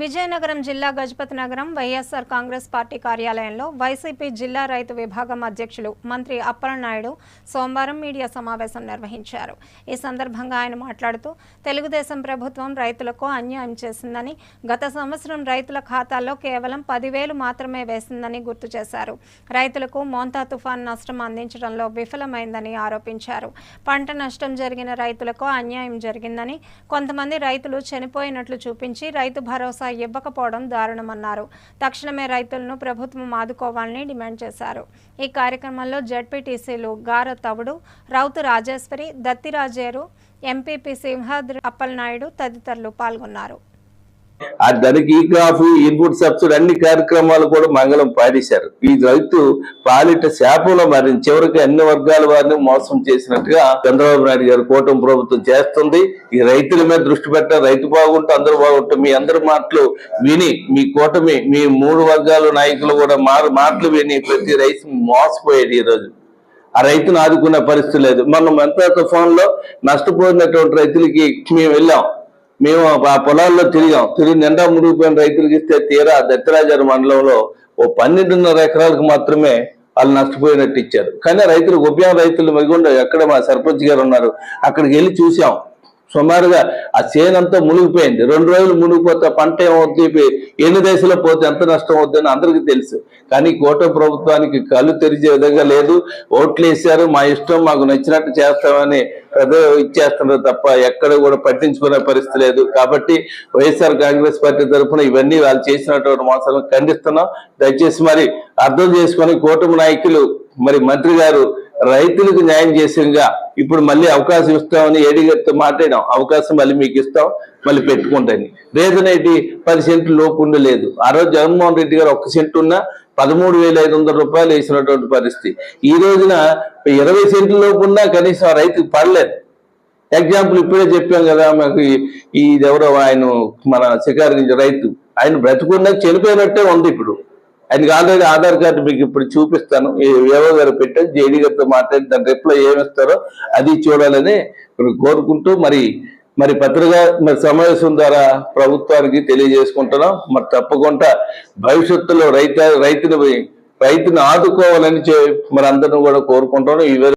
విజయనగరం జిల్లా Gajapathi Nagaram YSR Congress party కార్యాలయంలో YCP జిల్లా రైతు విభాగం అధ్యక్షులు మంత్రి అప్పలనాయుడు సోమవారం మీడియా సమావేశం నిర్వహించారు. ఈ సందర్భంగా ఆయన మాట్లాడుతూ తెలుగుదేశం ప్రభుత్వం రైతులకు అన్యాయం చేసిందని గత సంవత్సరం రైతుల ఖాతాల్లో కేవలం పదివేలు మాత్రమే వేసిందని గుర్తు చేశారు. రైతులకు మోంతా తుఫాన్ నష్టం అందించడంలో విఫలమైందని ఆరోపించారు. పంట నష్టం జరిగిన రైతులకు అన్యాయం జరిగిందని కొంతమంది రైతులు చనిపోయినట్లు చూపించి రైతు భరోసా ఇవ్వకపోవడం దారుణమన్నారు. తక్షణమే రైతులను ప్రభుత్వం ఆదుకోవాలని డిమాండ్ చేశారు. ఈ కార్యక్రమంలో జడ్పీటీసీలు గార తవుడు రౌతు రాజేశ్వరి దత్తిరాజేరు ఎంపీపీ సింహాద్రి అప్పలనాయుడు తదితరులు పాల్గొన్నారు. ఆ దానికి ఈ క్రాఫ్ ఇన్పుట్ సబ్సిడీ అన్ని కార్యక్రమాలు కూడా మంగళం పాడేశారు ఈ రైతు పాలిట శాపంలో మరి చివరికి అన్ని వర్గాల వారిని మోసం చేసినట్టుగా చంద్రబాబు నాయుడు గారు కూటమి ప్రభుత్వం చేస్తుంది. ఈ రైతుల మీద దృష్టి పెట్ట రైతు బాగుంటే అందరూ బాగుంటే మీ అందరి మాటలు విని మీ కూటమి మీ మూడు వర్గాల నాయకులు కూడా మారు మాటలు విని ప్రతి రైతు మోసపోయేది ఈ రోజు ఆ రైతును ఆదుకునే పరిస్థితి లేదు. మనం ఎంత తుఫాన్లో నష్టపోయినటువంటి రైతులకి మేము వెళ్ళాం. మేము ఆ పొలాల్లో తిరిగాం. తిరిగి నిండా మునిగిపోయిన రైతులకు ఇస్తే తీరా దత్తరాజారు మండలంలో ఓ పన్నెండున్నర ఎకరాలకు మాత్రమే వాళ్ళు నష్టపోయినట్టు ఇచ్చారు. కానీ రైతులు ఉభయం రైతులు మిగుండ ఎక్కడ మా సర్పంచ్ గారు ఉన్నారు అక్కడికి వెళ్ళి చూసాం సుమారుగా ఆ చేనంతా మునిగిపోయింది. రెండు రోజులు మునిగిపోతే పంట ఏమవుతుంది ఎన్ని దశలో పోతే ఎంత నష్టం అవుతుందని అందరికీ తెలుసు. కానీ కోట ప్రభుత్వానికి కళ్ళు తెరిచే విధంగా లేదు. ఓట్లు వేసారు మా ఇష్టం మాకు నచ్చినట్టు చేస్తామని పెద్ద ఇచ్చేస్తున్నారు తప్ప ఎక్కడ కూడా పట్టించుకునే పరిస్థితి లేదు. కాబట్టి వైఎస్ఆర్ కాంగ్రెస్ పార్టీ తరఫున ఇవన్నీ వాళ్ళు చేసినటువంటి మోసాలను ఖండిస్తున్నాం. దయచేసి మరి అర్థం చేసుకొని కూటమి నాయకులు మరి మంత్రి గారు రైతులకు న్యాయం చేసేగా ఇప్పుడు మళ్ళీ అవకాశం ఇస్తామని ఏడిగారితో మాట్లాడాం అవకాశం మళ్ళీ మీకు ఇస్తాం మళ్ళీ పెట్టుకుంటాను రేదనేటి పది సెంట్లు లోపు ఉండలేదు. ఆ రోజు జగన్మోహన్ రెడ్డి గారు ఒక్క సెంటు ఉన్నా పదమూడు వేల ఐదు వందల రూపాయలు వేసినటువంటి పరిస్థితి. ఈ రోజున ఇరవై సెంట్ల లోపు ఉన్నా కనీసం ఆ రైతుకు పడలేదు. ఎగ్జాంపుల్ ఇప్పుడే చెప్పాం కదా మాకు ఇది ఎవరో ఆయన మన శికారు నుంచి రైతు. ఆయన బ్రతుకున్నా చనిపోయినట్టే ఉంది ఇప్పుడు. ఆయనకి ఆల్రెడీ ఆధార్ కార్డు మీకు ఇప్పుడు చూపిస్తాను. ఏవో గారు పెట్టారు. జేడీ గారితో మాట్లాడి దాని రిప్లై ఏమిస్తారో అది చూడాలని కోరుకుంటూ మరి మరి పత్రిక మరి సమావేశం ద్వారా ప్రభుత్వానికి తెలియజేసుకుంటున్నాం. మరి తప్పకుండా భవిష్యత్తులో రైత రైతుని రైతుని ఆదుకోవాలని మరి అందరం కూడా కోరుకుంటున్నాం. ఈ